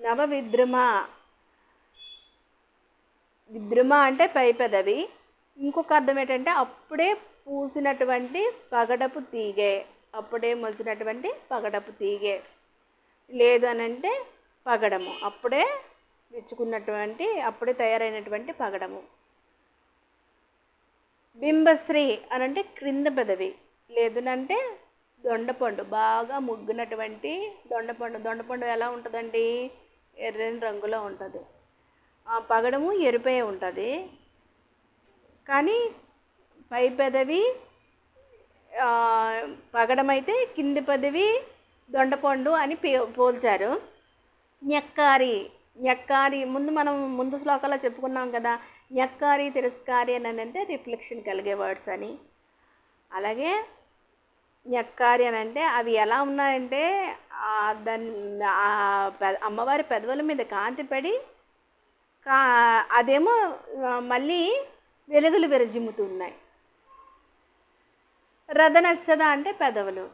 నవ విద్రుమ విద్రుమ అంటే పై పెదవి ఇంకొక అర్థం ఏంటంటే అప్పుడే పూసినటువంటి పగడపు తీగే. అప్పుడే మొలిచినటువంటి పగడపు తీగే. లేదు అని అంటే పగడము. అప్పుడే విచ్చుకున్నటువంటి అప్పుడే తయారైనటువంటి పగడము. బింబశ్రీ అని అంటే క్రింద పెదవి. లేదునంటే దొండపండు. బాగా ముగ్గినటువంటి దొండపండు. దొండపండు ఎలా ఉంటుందండి? ఎర్రని రంగులో ఉంటుంది. ఆ పగడము ఎరుపే ఉంటుంది. కానీ పై పెదవి పగడమైతే కింది పెదవి దొండపండు అని పోల్చారు. ఞక్కారి ñక్కారి ముందు మనం ముందు శ్లోకాల్లో చెప్పుకున్నాం కదా ñక్కారి తిరస్కారి అని అంటే రిఫ్లెక్షన్ కలిగే వర్డ్స్ అని. అలాగే ñక్కారి అని అంటే అవి ఎలా ఉన్నాయంటే దాని పె- అమ్మవారి పెదవుల మీద కాంతి పడి కా అదేమో మళ్ళీ వెలుగులు విరజిమ్ముతున్నాయి. రథనచ్చద అంటే పెదవులు.